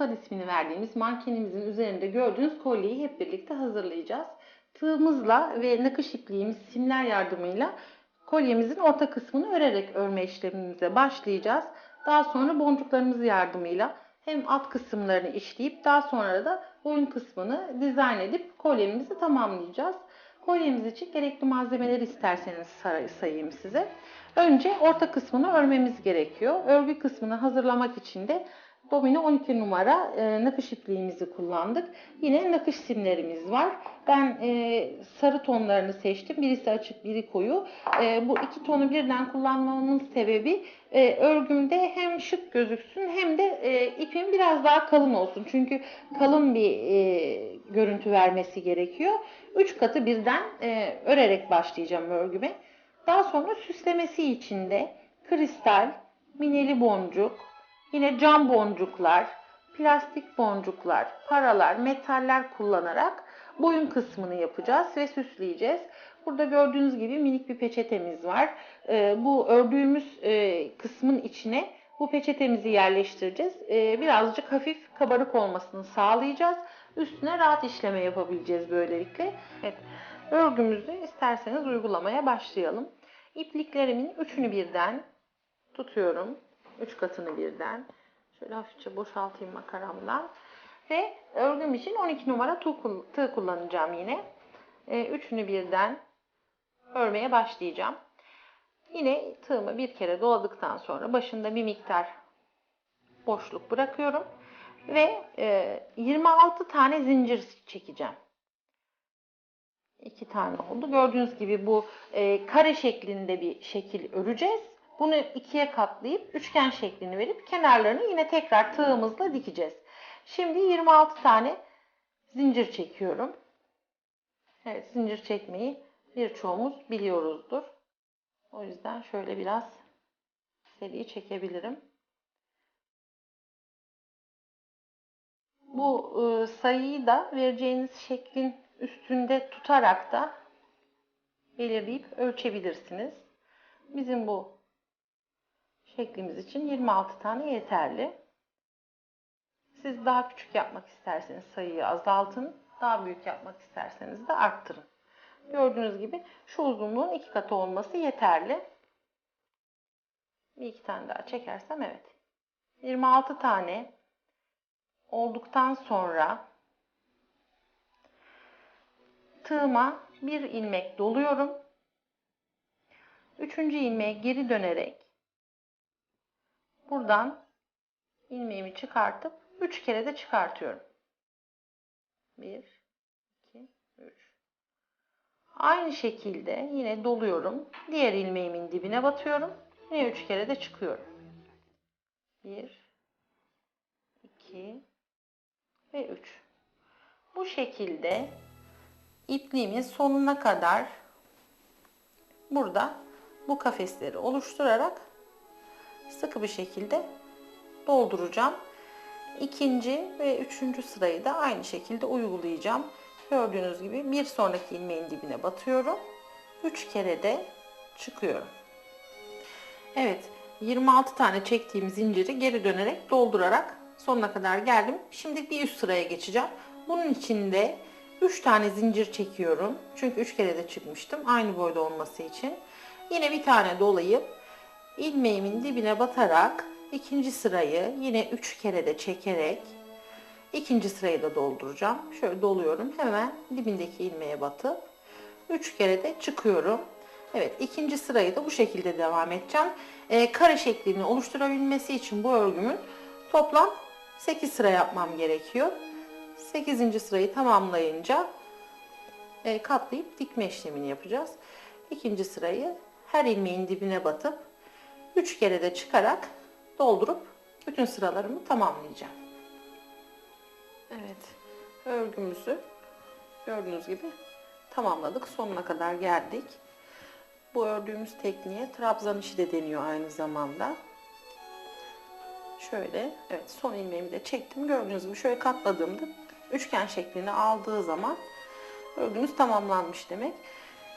Sultan ismini verdiğimiz mankenimizin üzerinde gördüğünüz kolyeyi hep birlikte hazırlayacağız. Tığımızla ve nakış ipliğimiz simler yardımıyla kolyemizin orta kısmını örerek örme işlemimize başlayacağız. Daha sonra boncuklarımız yardımıyla hem alt kısımlarını işleyip daha sonra da boyun kısmını dizayn edip kolyemizi tamamlayacağız. Kolyemiz için gerekli malzemeleri isterseniz say- sayayım size. Önce orta kısmını örmemiz gerekiyor. Örgü kısmını hazırlamak için de Domino 12 numara e, nakış ipliğimizi kullandık. Yine nakış simlerimiz var. Ben e, sarı tonlarını seçtim. Birisi açık, biri koyu. E, bu iki tonu birden kullanmamın sebebi e, örgümde hem şık gözüksün hem de e, ipim biraz daha kalın olsun. Çünkü kalın bir e, görüntü vermesi gerekiyor. Üç katı birden e, örerek başlayacağım örgüme. Daha sonra süslemesi için de kristal, mineli boncuk, yine cam boncuklar, plastik boncuklar, paralar, metaller kullanarak boyun kısmını yapacağız ve süsleyeceğiz. Burada gördüğünüz gibi minik bir peçetemiz var. Ee, bu ördüğümüz e, kısmın içine bu peçetemizi yerleştireceğiz. Ee, birazcık hafif kabarık olmasını sağlayacağız. Üstüne rahat işleme yapabileceğiz böylelikle. Evet, örgümüzü isterseniz uygulamaya başlayalım. İpliklerimin üçünü birden tutuyorum. Üç katını birden. Şöyle hafifçe boşaltayım makaramdan. Ve örgüm için 12 numara tığ, kull- tığ kullanacağım yine. Ee, üçünü birden örmeye başlayacağım. Yine tığımı bir kere doladıktan sonra başında bir miktar boşluk bırakıyorum. Ve e, 26 tane zincir çekeceğim. İki tane oldu. Gördüğünüz gibi bu e, kare şeklinde bir şekil öreceğiz. Bunu ikiye katlayıp üçgen şeklini verip kenarlarını yine tekrar tığımızla dikeceğiz. Şimdi 26 tane zincir çekiyorum. Evet zincir çekmeyi birçoğumuz biliyoruzdur. O yüzden şöyle biraz seri çekebilirim. Bu e, sayıyı da vereceğiniz şeklin üstünde tutarak da belirleyip ölçebilirsiniz. Bizim bu şeklimiz için 26 tane yeterli. Siz daha küçük yapmak isterseniz sayıyı azaltın. Daha büyük yapmak isterseniz de arttırın. Gördüğünüz gibi şu uzunluğun iki katı olması yeterli. Bir iki tane daha çekersem evet. 26 tane olduktan sonra tığıma bir ilmek doluyorum. Üçüncü ilmeğe geri dönerek buradan ilmeğimi çıkartıp üç kere de çıkartıyorum. Bir, iki, üç. Aynı şekilde yine doluyorum. Diğer ilmeğimin dibine batıyorum. Yine üç kere de çıkıyorum. Bir, iki ve üç. Bu şekilde ipliğimin sonuna kadar burada bu kafesleri oluşturarak sıkı bir şekilde dolduracağım. İkinci ve üçüncü sırayı da aynı şekilde uygulayacağım. Gördüğünüz gibi bir sonraki ilmeğin dibine batıyorum. Üç kere de çıkıyorum. Evet 26 tane çektiğim zinciri geri dönerek doldurarak sonuna kadar geldim. Şimdi bir üst sıraya geçeceğim. Bunun için de 3 tane zincir çekiyorum. Çünkü 3 kere de çıkmıştım. Aynı boyda olması için. Yine bir tane dolayıp ilmeğimin dibine batarak ikinci sırayı yine 3 kere de çekerek ikinci sırayı da dolduracağım. Şöyle doluyorum. Hemen dibindeki ilmeğe batıp 3 kere de çıkıyorum. Evet ikinci sırayı da bu şekilde devam edeceğim. Ee, kare şeklini oluşturabilmesi için bu örgümün toplam 8 sıra yapmam gerekiyor. 8. sırayı tamamlayınca e, katlayıp dikme işlemini yapacağız. İkinci sırayı her ilmeğin dibine batıp 3 kere de çıkarak doldurup bütün sıralarımı tamamlayacağım. Evet, örgümüzü gördüğünüz gibi tamamladık. Sonuna kadar geldik. Bu ördüğümüz tekniğe trabzan işi de deniyor aynı zamanda. Şöyle, evet son ilmeğimi de çektim. Gördüğünüz gibi şöyle katladığımda üçgen şeklini aldığı zaman örgümüz tamamlanmış demek.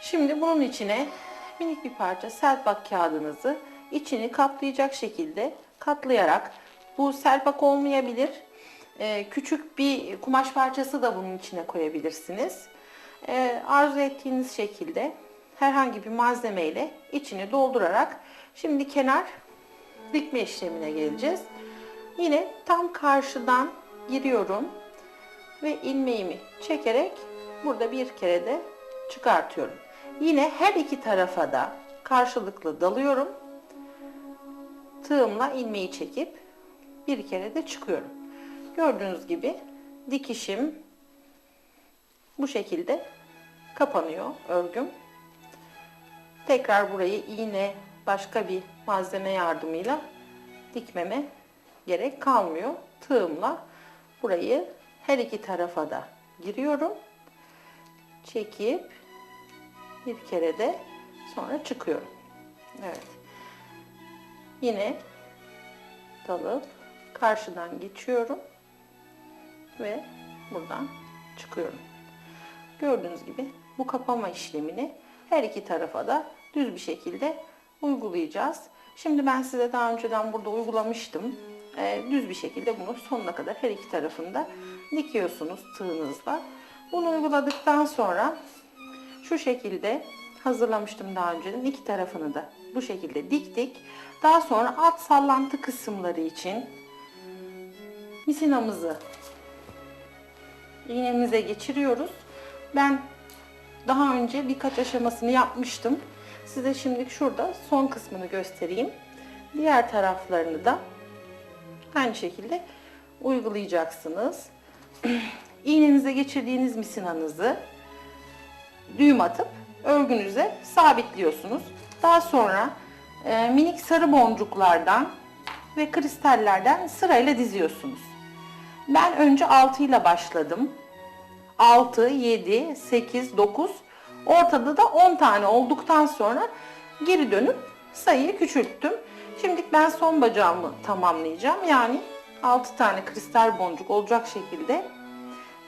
Şimdi bunun içine minik bir parça selbak kağıdınızı içini kaplayacak şekilde katlayarak Bu selpak olmayabilir. Ee, küçük bir kumaş parçası da bunun içine koyabilirsiniz. Ee, arzu ettiğiniz şekilde herhangi bir malzemeyle içini doldurarak şimdi kenar dikme işlemine geleceğiz. Yine tam karşıdan giriyorum ve ilmeğimi çekerek burada bir kere de çıkartıyorum. Yine her iki tarafa da karşılıklı dalıyorum. Tığımla ilmeği çekip bir kere de çıkıyorum. Gördüğünüz gibi dikişim bu şekilde kapanıyor örgüm. Tekrar burayı iğne başka bir malzeme yardımıyla dikmeme gerek kalmıyor. Tığımla burayı her iki tarafa da giriyorum. Çekip bir kere de sonra çıkıyorum. Evet. Yine dalıp karşıdan geçiyorum ve buradan çıkıyorum. Gördüğünüz gibi bu kapama işlemini her iki tarafa da düz bir şekilde uygulayacağız. Şimdi ben size daha önceden burada uygulamıştım. Ee, düz bir şekilde bunu sonuna kadar her iki tarafında dikiyorsunuz tığınızla. Bunu uyguladıktan sonra şu şekilde hazırlamıştım daha önceden. iki tarafını da bu şekilde diktik. Daha sonra alt sallantı kısımları için misinamızı iğnemize geçiriyoruz. Ben daha önce birkaç aşamasını yapmıştım. Size şimdi şurada son kısmını göstereyim. Diğer taraflarını da aynı şekilde uygulayacaksınız. İğnenize geçirdiğiniz misinanızı düğüm atıp örgünüze sabitliyorsunuz. Daha sonra e, minik sarı boncuklardan ve kristallerden sırayla diziyorsunuz. Ben önce 6 ile başladım. 6, 7, 8, 9, ortada da 10 tane olduktan sonra geri dönüp sayıyı küçülttüm. Şimdi ben son bacağımı tamamlayacağım. Yani 6 tane kristal boncuk olacak şekilde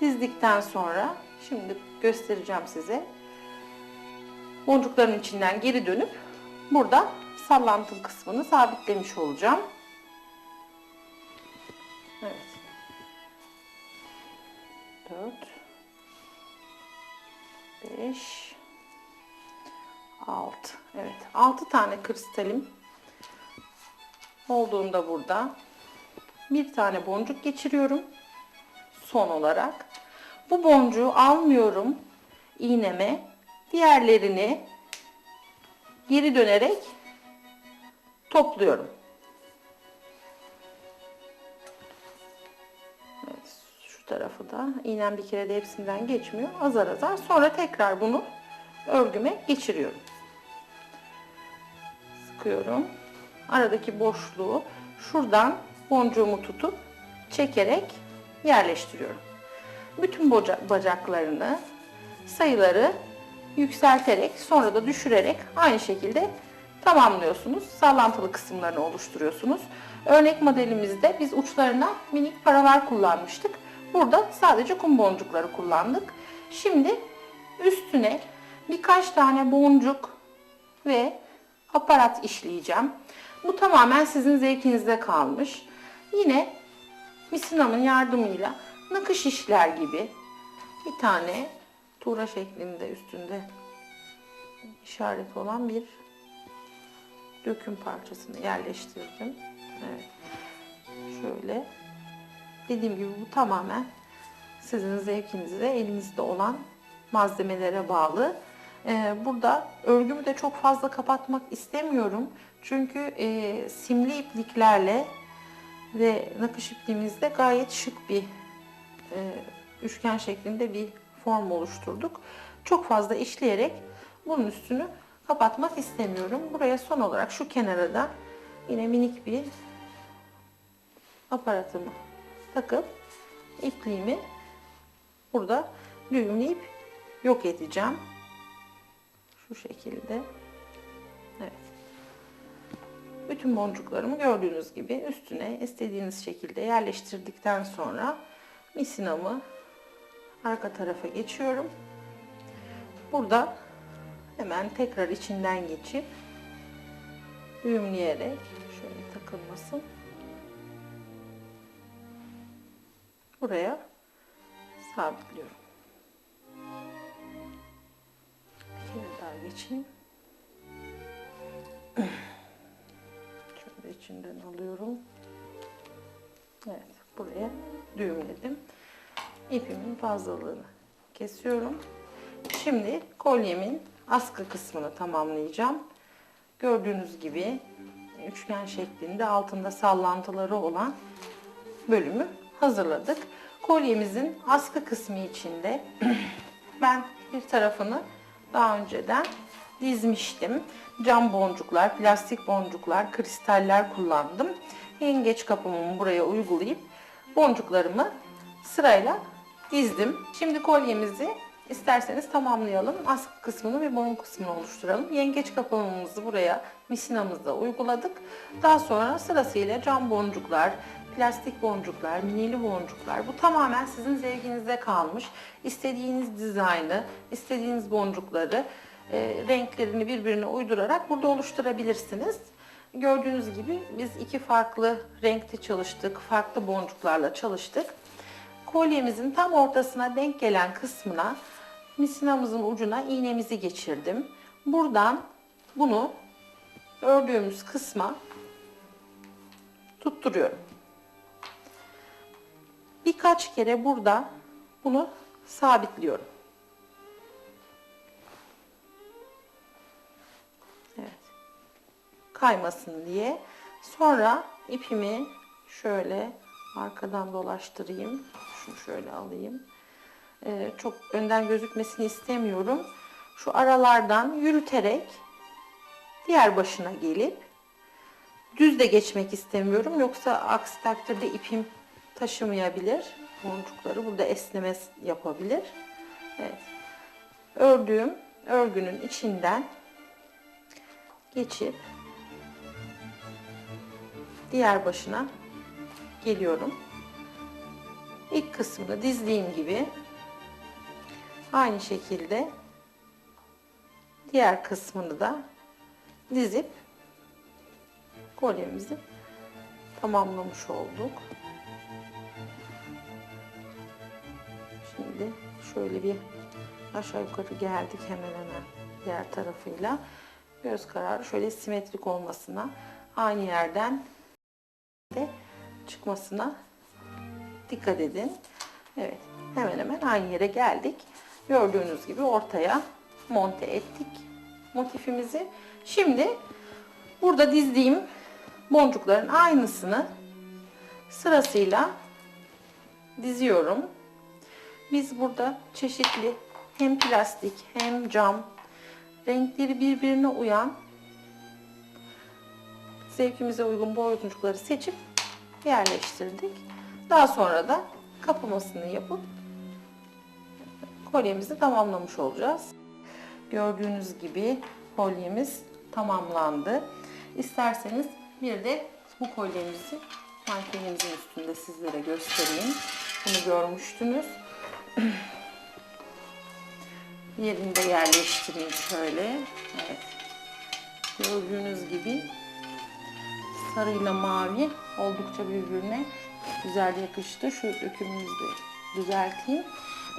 dizdikten sonra şimdi göstereceğim size. Boncukların içinden geri dönüp burada sallantılı kısmını sabitlemiş olacağım. Evet. 4 5 6 Evet 6 tane kristalim olduğunda burada bir tane boncuk geçiriyorum son olarak. Bu boncuğu almıyorum iğneme. Diğerlerini geri dönerek topluyorum. Evet, şu tarafı da iğnem bir kere de hepsinden geçmiyor. Azar azar. Sonra tekrar bunu örgüme geçiriyorum. Sıkıyorum. Aradaki boşluğu şuradan boncuğumu tutup çekerek yerleştiriyorum. Bütün bacaklarını sayıları yükselterek sonra da düşürerek aynı şekilde tamamlıyorsunuz. Sallantılı kısımlarını oluşturuyorsunuz. Örnek modelimizde biz uçlarına minik paralar kullanmıştık. Burada sadece kum boncukları kullandık. Şimdi üstüne birkaç tane boncuk ve aparat işleyeceğim. Bu tamamen sizin zevkinize kalmış. Yine misinamın yardımıyla nakış işler gibi bir tane tuğra şeklinde üstünde işaret olan bir döküm parçasını yerleştirdim. Evet. Şöyle. Dediğim gibi bu tamamen sizin zevkinize, elinizde olan malzemelere bağlı. Ee, burada örgümü de çok fazla kapatmak istemiyorum. Çünkü e, simli ipliklerle ve nakış ipliğimizde gayet şık bir e, üçgen şeklinde bir form oluşturduk. Çok fazla işleyerek bunun üstünü kapatmak istemiyorum. Buraya son olarak şu kenara da yine minik bir aparatımı takıp ipliğimi burada düğümleyip yok edeceğim. Şu şekilde. Evet. Bütün boncuklarımı gördüğünüz gibi üstüne istediğiniz şekilde yerleştirdikten sonra misinamı arka tarafa geçiyorum. Burada hemen tekrar içinden geçip düğümleyerek şöyle takılmasın. buraya sabitliyorum. Bir kere daha geçeyim. Şöyle içinden alıyorum. Evet, buraya düğümledim. İpimin fazlalığını kesiyorum. Şimdi kolyemin askı kısmını tamamlayacağım. Gördüğünüz gibi üçgen şeklinde altında sallantıları olan bölümü hazırladık. Kolyemizin askı kısmı içinde ben bir tarafını daha önceden dizmiştim. Cam boncuklar, plastik boncuklar, kristaller kullandım. Yengeç kapımımı buraya uygulayıp boncuklarımı sırayla dizdim. Şimdi kolyemizi isterseniz tamamlayalım. Askı kısmını ve boyun kısmını oluşturalım. Yengeç kapağımızı buraya misinamızda uyguladık. Daha sonra sırasıyla cam boncuklar, plastik boncuklar, minili boncuklar. Bu tamamen sizin zevkinize kalmış. İstediğiniz dizaynı, istediğiniz boncukları, e, renklerini birbirine uydurarak burada oluşturabilirsiniz. Gördüğünüz gibi biz iki farklı renkte çalıştık, farklı boncuklarla çalıştık. Kolyemizin tam ortasına denk gelen kısmına misinamızın ucuna iğnemizi geçirdim. Buradan bunu ördüğümüz kısma tutturuyorum. Birkaç kere burada bunu sabitliyorum. Evet. Kaymasın diye. Sonra ipimi şöyle arkadan dolaştırayım. Şunu şöyle alayım. Ee, çok önden gözükmesini istemiyorum. Şu aralardan yürüterek diğer başına gelip düz de geçmek istemiyorum. Yoksa aksi takdirde ipim taşımayabilir. Boncukları burada esneme yapabilir. Evet. Ördüğüm örgünün içinden geçip diğer başına geliyorum. İlk kısmını dizdiğim gibi aynı şekilde diğer kısmını da dizip kolyemizi tamamlamış olduk. Şimdi şöyle bir aşağı yukarı geldik hemen hemen diğer tarafıyla. Göz kararı şöyle simetrik olmasına aynı yerden de çıkmasına dikkat edin. Evet hemen hemen aynı yere geldik. Gördüğünüz gibi ortaya monte ettik motifimizi. Şimdi burada dizdiğim boncukların aynısını sırasıyla diziyorum. Biz burada çeşitli hem plastik hem cam renkleri birbirine uyan zevkimize uygun boncukları seçip yerleştirdik. Daha sonra da kapamasını yapıp kolyemizi tamamlamış olacağız. Gördüğünüz gibi kolyemiz tamamlandı. İsterseniz bir de bu kolyemizi mankenimizin üstünde sizlere göstereyim. Bunu görmüştünüz. Yerini de yerleştireyim şöyle. Evet. Gördüğünüz gibi sarıyla mavi oldukça birbirine güzel yakıştı. Şu dökümümüzü de düzelteyim.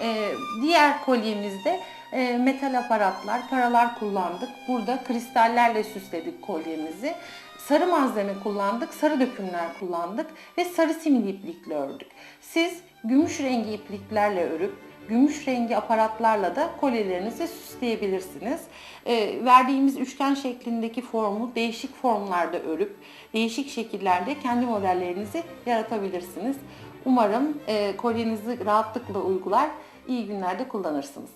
Ee, diğer kolyemizde e, metal aparatlar, paralar kullandık. Burada kristallerle süsledik kolyemizi. Sarı malzeme kullandık, sarı dökümler kullandık ve sarı simli iplikle ördük. Siz gümüş rengi ipliklerle örüp gümüş rengi aparatlarla da kolyelerinizi süsleyebilirsiniz. E, verdiğimiz üçgen şeklindeki formu değişik formlarda örüp değişik şekillerde kendi modellerinizi yaratabilirsiniz. Umarım e, kolyenizi rahatlıkla uygular, iyi günlerde kullanırsınız.